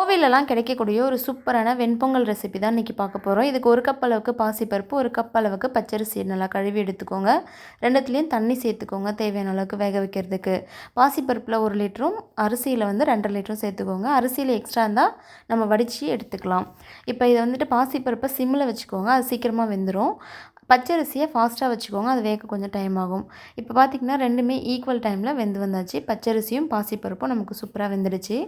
கோவிலெல்லாம் கிடைக்கக்கூடிய ஒரு சூப்பரான வெண்பொங்கல் ரெசிபி தான் இன்றைக்கி பார்க்க போகிறோம் இதுக்கு ஒரு கப் அளவுக்கு பாசிப்பருப்பு ஒரு கப் அளவுக்கு பச்சரிசி நல்லா கழுவி எடுத்துக்கோங்க. ரெண்டுத்துலேயும் தண்ணி சேர்த்துக்கோங்க தேவையான அளவுக்கு வேக வைக்கிறதுக்கு. பாசிப்பருப்பில் ஒரு லிட்டரும் அரிசியில் வந்து ரெண்டரை லிட்டரும் சேர்த்துக்கோங்க. அரிசியில் எக்ஸ்ட்ரா இருந்தால் நம்ம வடித்து எடுத்துக்கலாம். இப்போ இதை வந்துட்டு பாசிப்பருப்பை சிம்மில் வச்சுக்கோங்க. அது சீக்கிரமாக வெந்துடும் பச்சரிசியை ஃபாஸ்ட்டாக வச்சுக்கோங்க. அது வேக கொஞ்சம் டைம் ஆகும். இப்போ பார்த்திங்கன்னா ரெண்டுமே ஈக்குவல் டைமில் வெந்து வந்தாச்சு. பச்சரிசியும் பாசிப்பருப்பும் நமக்கு சூப்பராக வெந்துடுச்சு.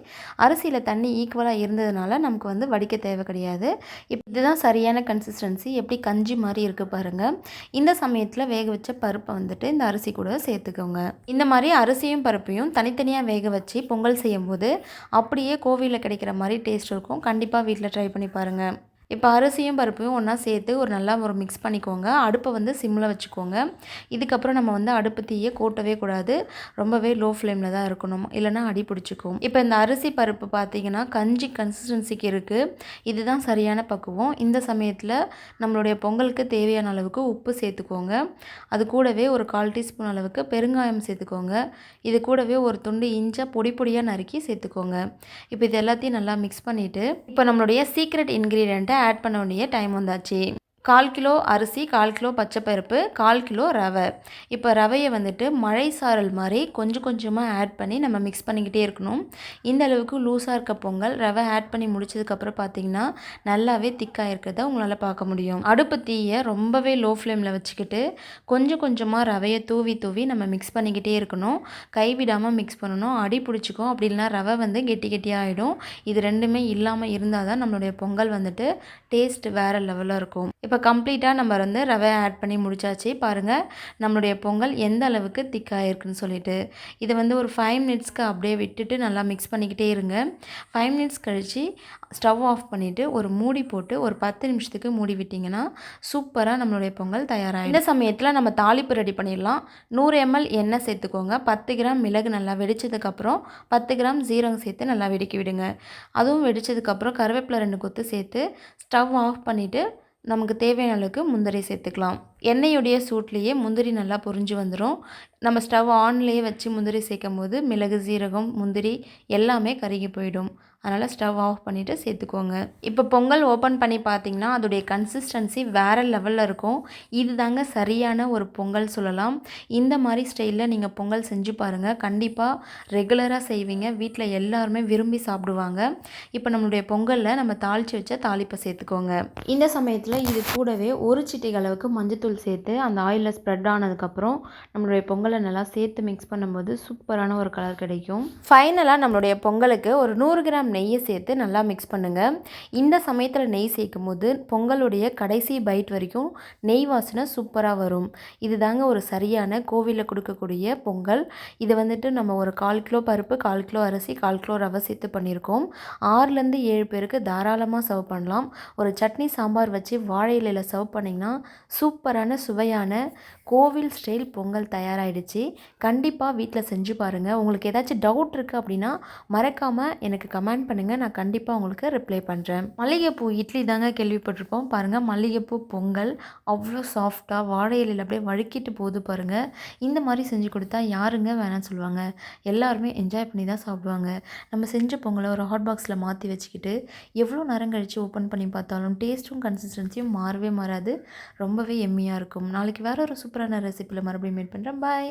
அரிசியில் தண்ணி ஈக்குவலாக இருந்ததுனால நமக்கு வந்து வடிக்க தேவை கிடையாது. இதுதான் சரியான கன்சிஸ்டன்சி எப்படி கஞ்சி மாதிரி இருக்குது பாருங்கள் இந்த சமயத்தில் வேக வச்ச பருப்பை வந்துட்டு இந்த அரிசி கூட சேர்த்துக்கோங்க. இந்த மாதிரி அரிசியும் பருப்பையும் தனித்தனியாக வேக வச்சு பொங்கல் செய்யும்போது அப்படியே கோவிலில் கிடைக்கிற மாதிரி டேஸ்ட் இருக்கும். கண்டிப்பாக வீட்டில் ட்ரை பண்ணி பாருங்கள் இப்போ அரிசியும் பருப்பையும் ஒன்றா சேர்த்து ஒரு நல்லா ஒரு மிக்ஸ் பண்ணிக்கோங்க. அடுப்பை வந்து சிம்மில் வச்சுக்கோங்க. இதுக்கப்புறம் நம்ம வந்து அடுப்பு தீயை கூட்டவே கூடாது. ரொம்பவே லோ ஃப்ளேமில் தான் இருக்கணும். இல்லைனா அடி பிடிச்சிக்கும். இப்போ இந்த அரிசி பருப்பு பார்த்திங்கன்னா கஞ்சி கன்சிஸ்டன்சிக்கு இருக்குது இதுதான் சரியான பக்குவம். இந்த சமயத்தில் நம்மளுடைய பொங்கலுக்கு தேவையான அளவுக்கு உப்பு சேர்த்துக்கோங்க. அது கூடவே ஒரு கால் டீஸ்பூன் அளவுக்கு பெருங்காயம் சேர்த்துக்கோங்க. இது கூடவே ஒரு துண்டு இஞ்சா பொடி பொடியாக நறுக்கி சேர்த்துக்கோங்க. இப்போ இது எல்லாத்தையும் நல்லா மிக்ஸ் பண்ணிவிட்டு இப்போ நம்மளுடைய சீக்ரெட் இன்க்ரீடியண்ட்டை ஆட் பண்ண வேண்டிய டைம் வந்தாச்சு. கால் கிலோ அரிசி கால் கிலோ பச்சைப்பருப்பு கால் கிலோ ரவை. இப்போ ரவையை வந்துட்டு மழை சாரல் மாதிரி கொஞ்சம் கொஞ்சமாக ஆட் பண்ணி நம்ம மிக்ஸ் பண்ணிக்கிட்டே இருக்கணும். இந்த அளவுக்கு லூஸாக இருக்க பொங்கல் ரவை ஆட் பண்ணி முடிச்சதுக்கப்புறம் பார்த்தீங்கன்னா நல்லாவே திக்காக இருக்கிறத உங்களால் பார்க்க முடியும். அடுப்பு தீயை ரொம்பவே லோ ஃப்ளேமில் வச்சுக்கிட்டு கொஞ்சம் கொஞ்சமாக ரவையை தூவி தூவி நம்ம மிக்ஸ் பண்ணிக்கிட்டே இருக்கணும். கைவிடாமல் மிக்ஸ் பண்ணணும். அடி பிடிச்சிக்கும். அப்படி இல்லைனா ரவை வந்து கெட்டி கெட்டியாக ஆகிடும் இது ரெண்டுமே இல்லாமல் இருந்தால் தான் நம்மளுடைய பொங்கல் வந்துட்டு டேஸ்ட் வேறு லெவலில் இருக்கும். இப்போ கம்ப்ளீட்டாக நம்ம வந்து ரவை ஆட் பண்ணி முடிச்சாச்சு. பாருங்கள் நம்மளுடைய பொங்கல் எந்த அளவுக்கு திக்காக இருக்குன்னு சொல்லிட்டு. இதை வந்து ஒரு ஃபைவ் மினிட்ஸ்க்கு அப்படியே விட்டுட்டு நல்லா மிக்ஸ் பண்ணிக்கிட்டே இருங்க. ஃபைவ் மினிட்ஸ் கழித்து ஸ்டவ் ஆஃப் பண்ணிவிட்டு ஒரு மூடி போட்டு ஒரு பத்து நிமிஷத்துக்கு மூடி விட்டிங்கன்னா சூப்பராக நம்மளுடைய பொங்கல் தயாராகிடும் இந்த சமயத்தில் நம்ம தாளிப்பு ரெடி பண்ணிடலாம். நூறு எம்எல் எண்ணெய் சேர்த்துக்கோங்க. பத்து கிராம் மிளகு நல்லா வெடித்ததுக்கப்புறம் பத்து கிராம் ஜீரகம் சேர்த்து நல்லா வெடிக்க விடுங்க. அதுவும் வெடித்ததுக்கப்புறம் கருவேப்பிலை ரெண்டு கொத்து சேர்த்து ஸ்டவ் ஆஃப் பண்ணிவிட்டு நமக்கு தேவையான அளவுக்கு முந்திரி சேர்த்துக்கலாம். எண்ணெயுடைய சூட்லேயே முந்திரி நல்லா பொரிஞ்சு வந்துடும் நம்ம ஸ்டவ் ஆன்லேயே வச்சு முந்திரி சேர்க்கும் போது மிளகு சீரகம் முந்திரி எல்லாமே கருகி போயிடும். அதனால் ஸ்டவ் ஆஃப் பண்ணிவிட்டு சேர்த்துக்கோங்க. இப்போ பொங்கல் ஓப்பன் பண்ணி பார்த்தீங்கன்னா அதோடைய கன்சிஸ்டன்சி வேறு லெவலில் இருக்கும். இது தாங்க சரியான ஒரு பொங்கல் சொல்லலாம். இந்த மாதிரி ஸ்டைலில் நீங்கள் பொங்கல் செஞ்சு பாருங்கள் கண்டிப்பாக ரெகுலராக செய்வீங்க. வீட்டில் எல்லாருமே விரும்பி சாப்பிடுவாங்க. இப்போ நம்மளுடைய பொங்கலில் நம்ம தாளித்து வச்ச தாளிப்பை சேர்த்துக்கோங்க. இந்த சமயத்தில் இது கூடவே ஒரு சிட்டி அளவுக்கு மஞ்சத்தூள் சேர்த்து அந்த ஆயிலில் ஸ்ப்ரெட் ஆனதுக்கப்புறம் நம்மளுடைய பொங்கலை நல்லா சேர்த்து மிக்ஸ் பண்ணும்போது சூப்பரான ஒரு கலர் கிடைக்கும். ஃபைனலாக நம்மளுடைய பொங்கலுக்கு ஒரு நூறு கிராம் நெய்யை சேர்த்து நல்லா மிக்ஸ் பண்ணுங்கள் இந்த சமயத்தில் நெய் சேர்க்கும் போது பொங்கலுடைய கடைசி பைட் வரைக்கும் நெய் வாசனை சூப்பராக வரும். இது தாங்க ஒரு சரியான கோவிலில் கொடுக்கக்கூடிய பொங்கல். இதை வந்துட்டு நம்ம ஒரு கால் கிலோ பருப்பு கால் கிலோ அரிசி கால் கிலோ ரவை சேர்த்து பண்ணியிருக்கோம். ஆறுலேருந்து ஏழு பேருக்கு தாராளமாக சர்வ் பண்ணலாம். ஒரு சட்னி சாம்பார் வச்சு வாழை இலையில் சர்வ் பண்ணிங்கன்னா சூப்பராக சூப்பரான சுவையான கோவில் ஸ்டைல் பொங்கல் தயாராகிடுச்சு கண்டிப்பாக வீட்டில் செஞ்சு பாருங்கள் உங்களுக்கு ஏதாச்சும் டவுட் இருக்குது அப்படின்னா மறக்காமல் எனக்கு கமெண்ட் பண்ணுங்கள் நான் கண்டிப்பாக உங்களுக்கு ரிப்ளை பண்ணுறேன் மல்லிகைப்பூ இட்லி தாங்க கேள்விப்பட்டிருப்போம் பாருங்கள் மல்லிகைப்பூ பொங்கல் அவ்வளோ சாஃப்டாக வாழை இலையில் அப்படியே வழுக்கிட்டு போகுது பாருங்கள் இந்த மாதிரி செஞ்சு கொடுத்தா யாருங்க வேணாம்னு சொல்லுவாங்க. எல்லாருமே என்ஜாய் பண்ணி தான் சாப்பிடுவாங்க. நம்ம செஞ்ச பொங்கலை ஒரு ஹாட் பாக்ஸில் மாற்றி வச்சுக்கிட்டு எவ்வளோ நேரம் கழித்து ஓப்பன் பண்ணி பார்த்தாலும் டேஸ்ட்டும் கன்சிஸ்டன்சியும் மாறவே மாறாது. ரொம்பவே எம்மியாக இருக்கும். நாளைக்கு வேறு ஒரு சூப்பரான ரெசிப்பியில் மறுபடியும் மீட் பண்ணுறேன் பாய்